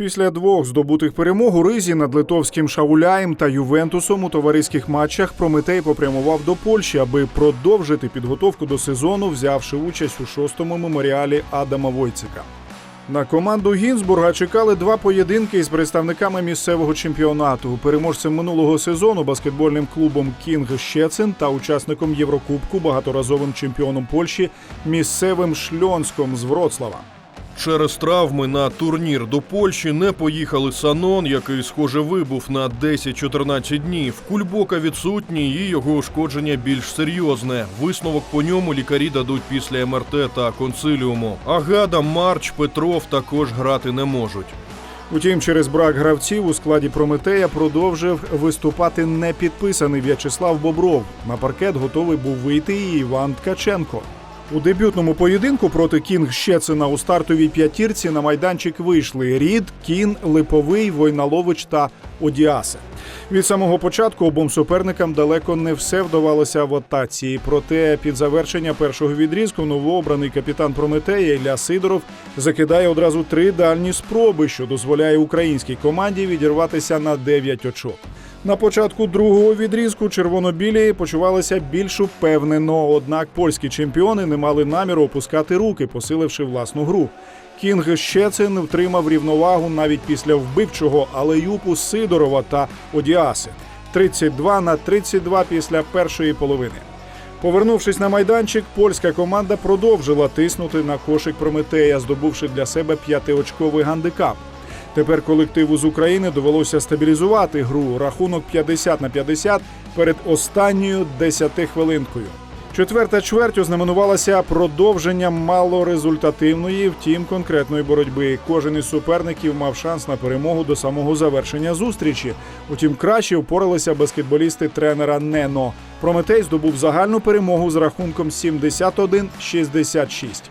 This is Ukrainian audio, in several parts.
Після двох здобутих перемог у ризі над литовським Шауляєм та Ювентусом у товариських матчах Прометей попрямував до Польщі, аби продовжити підготовку до сезону, взявши участь у шостому меморіалі Адама Войцика. На команду Гінзбурга чекали два поєдинки із представниками місцевого чемпіонату. Переможцем минулого сезону баскетбольним клубом Кінг Щецин та учасником Єврокубку, багаторазовим чемпіоном Польщі, місцевим Шльонськом з Вроцлава. Через травми на турнір до Польщі не поїхали Санон, який, схоже, вибув на 10-14 днів. Кульбока відсутній і його ушкодження більш серйозне. Висновок по ньому лікарі дадуть після МРТ та консиліуму. Агада, Марч, Петров також грати не можуть. Утім, через брак гравців у складі Прометея продовжив виступати непідписаний В'ячеслав Бобров. На паркет готовий був вийти і Іван Ткаченко. У дебютному поєдинку проти Кінг Щецина у стартовій п'ятірці на майданчик вийшли Рід, Кін, Липовий, Войналович та Одіасе. Від самого початку обом суперникам далеко не все вдавалося в атаці. Проте під завершення першого відрізку новообраний капітан Прометея Ілля Сидоров закидає одразу три дальні спроби, що дозволяє українській команді відірватися на 9 очок. На початку другого відрізку червоно-білі почувалися більш упевнено, однак польські чемпіони не мали наміру опускати руки, посиливши власну гру. Кінг Щецин втримав рівновагу навіть після вбивчого алеюпу Сидорова та Одіаси 32 на 32 після першої половини. Повернувшись на майданчик, польська команда продовжила тиснути на кошик Прометея, здобувши для себе п'ятиочковий гандикап. Тепер колективу з України довелося стабілізувати гру. Рахунок 50 на 50 перед останньою 10 хвилинкою. Четверта чверть ознаменувалася продовженням малорезультативної, втім конкретної боротьби. Кожен із суперників мав шанс на перемогу до самого завершення зустрічі. Утім, краще впоралися баскетболісти тренера Нено. Прометей здобув загальну перемогу з рахунком 71-66.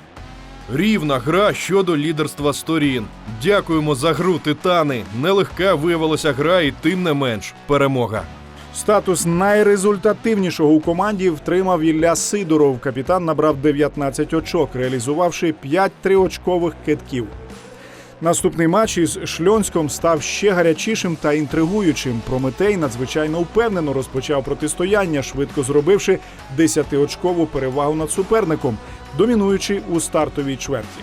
Рівна гра щодо лідерства сторін. Дякуємо за гру, титани. Нелегка виявилася гра, і тим не менш перемога. Статус найрезультативнішого у команді втримав Ілля Сидоров. Капітан набрав 19 очок, реалізувавши 5 триочкових китків. Наступний матч із Шльонськом став ще гарячішим та інтригуючим. Прометей надзвичайно впевнено розпочав протистояння, швидко зробивши 10-очкову перевагу над суперником, домінуючи у стартовій чверті.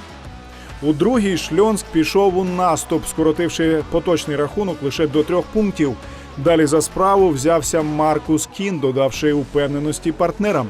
У другій Шльонськ пішов у наступ, скоротивши поточний рахунок лише до трьох пунктів. Далі за справу взявся Маркус Кін, додавши упевненості партнерам.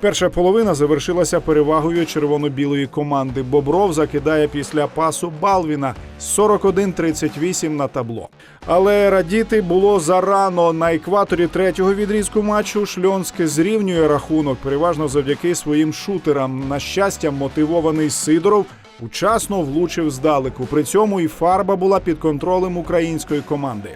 Перша половина завершилася перевагою червоно-білої команди. Бобров закидає після пасу Балвіна 41-38 на табло. Але радіти було зарано. На екваторі третього відрізку матчу Шльонськ зрівнює рахунок, переважно завдяки своїм шутерам. На щастя, мотивований Сидоров учасно влучив здалеку. При цьому і фарба була під контролем української команди.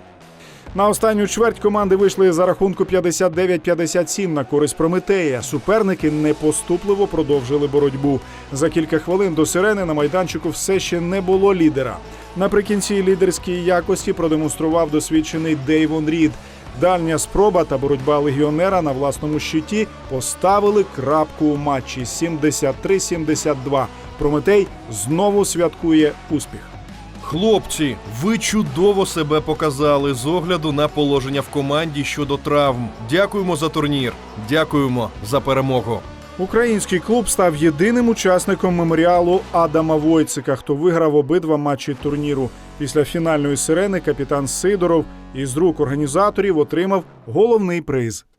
На останню чверть команди вийшли за рахунку 59-57 на користь Прометея. Суперники непоступливо продовжили боротьбу. За кілька хвилин до сирени на майданчику все ще не було лідера. Наприкінці лідерській якості продемонстрував досвідчений Дейвон Рід. Дальня спроба та боротьба легіонера на власному щиті поставили крапку у матчі 73-72. Прометей знову святкує успіх. Хлопці, ви чудово себе показали з огляду на положення в команді щодо травм. Дякуємо за турнір. Дякуємо за перемогу. Український клуб став єдиним учасником меморіалу Адама Войцика, хто виграв обидва матчі турніру. Після фінальної сирени капітан Сидоров із рук організаторів отримав головний приз